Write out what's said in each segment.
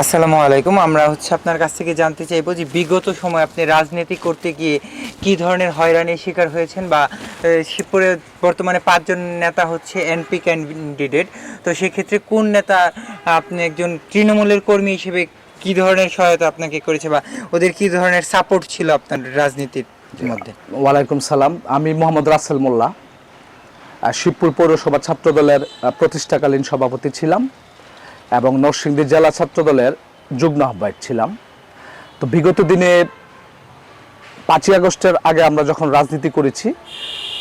আসসালামু আলাইকুম। আমরা হচ্ছে আপনার কাছ থেকে জানতে চাইব যে বিগত সময় আপনি রাজনীতি করতে গিয়ে কি ধরনের হয়রানির শিকার হয়েছেন বা শিবপুরে বর্তমানে পাঁচজন নেতা হচ্ছে এনপি ক্যান্ডিডেট তো সেক্ষেত্রে কোন নেতা, আপনি একজন তৃণমূলের কর্মী হিসেবে কি ধরনের সহায়তা আপনাকে করেছে বা ওদের কি ধরনের সাপোর্ট ছিল আপনার রাজনীতির মধ্যে? ওয়ালাইকুম সালাম। আমি মোহাম্মদ রাসেল মোল্লা। শিবপুর পৌরসভা ছাত্রদলের প্রতিষ্ঠাকালীন সভাপতি ছিলাম। এবং নরসিংদী জেলা ছাত্রদলের যুগ্ম আহ্বায়ক ছিলাম। তো বিগত দিনে পাঁচই আগস্টের আগে আমরা যখন রাজনীতি করেছি,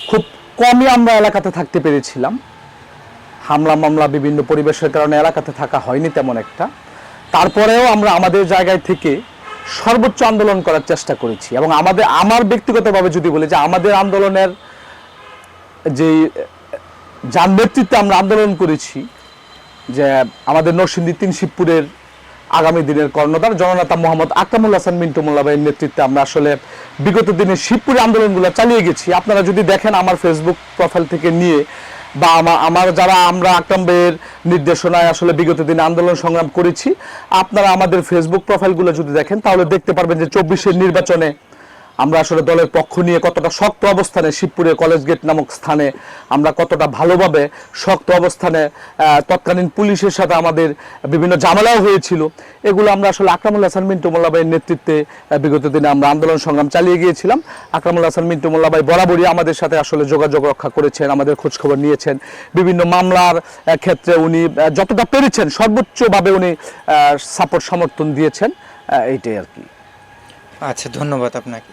খুব কমই আমরা এলাকাতে থাকতে পেরেছিলাম। হামলা মামলা বিভিন্ন পরিবেশের কারণে এলাকাতে থাকা হয়নি তেমন একটা। তারপরেও আমরা আমাদের জায়গায় থেকে সর্বোচ্চ আন্দোলন করার চেষ্টা করেছি এবং আমাদের, আমার ব্যক্তিগতভাবে যদি বলি যে আমাদের আন্দোলনের যে যার নেতৃত্বে আমরা আন্দোলন করেছি যে আমাদের নরসিংদী তিন শিবপুরের আগামী দিনের কর্ণধার জননেতা মোহাম্মদ আকরামুল হাসান মিন্টু মোল্লা ভাইয়ের নেতৃত্বে আমরা আসলে বিগত দিনে শিবপুরে আন্দোলনগুলো চালিয়ে গেছি। আপনারা যদি দেখেন আমার ফেসবুক প্রোফাইল থেকে নিয়ে বা আমা- আমার যারা আমরা আকরাম ভাইয়ের নির্দেশনায় আসলে বিগত দিনে আন্দোলন সংগ্রাম করেছি, আপনারা আমাদের ফেসবুক প্রোফাইলগুলো যদি দেখেন, তাহলে দেখতে পারবেন যে চব্বিশের নির্বাচনে আমরা আসলে দলের পক্ষ নিয়ে কতটা শক্ত অবস্থানে শিবপুরে কলেজ গেট নামক স্থানে আমরা কতটা ভালোভাবে শক্ত অবস্থানে তৎকালীন পুলিশের সাথে আমাদের বিভিন্ন ঝামেলাও হয়েছিল। এগুলো আমরা আসলে আকরামুল হাসান, মিন্টু মোল্লা ভাইয়ের নেতৃত্বে বিগত দিনে আমরা আন্দোলন সংগ্রাম চালিয়ে গিয়েছিলাম। আকরামুল হাসান, মিন্টু মোল্লা ভাই বরাবরই আমাদের সাথে আসলে যোগাযোগ রক্ষা করেছেন, আমাদের খোঁজখবর নিয়েছেন। বিভিন্ন মামলার ক্ষেত্রে উনি যতটা পেরেছেন, সর্বোচ্চভাবে উনি সাপোর্ট, সমর্থন দিয়েছেন এইটাই আর কি। আচ্ছা ধন্যবাদ আপনাকে।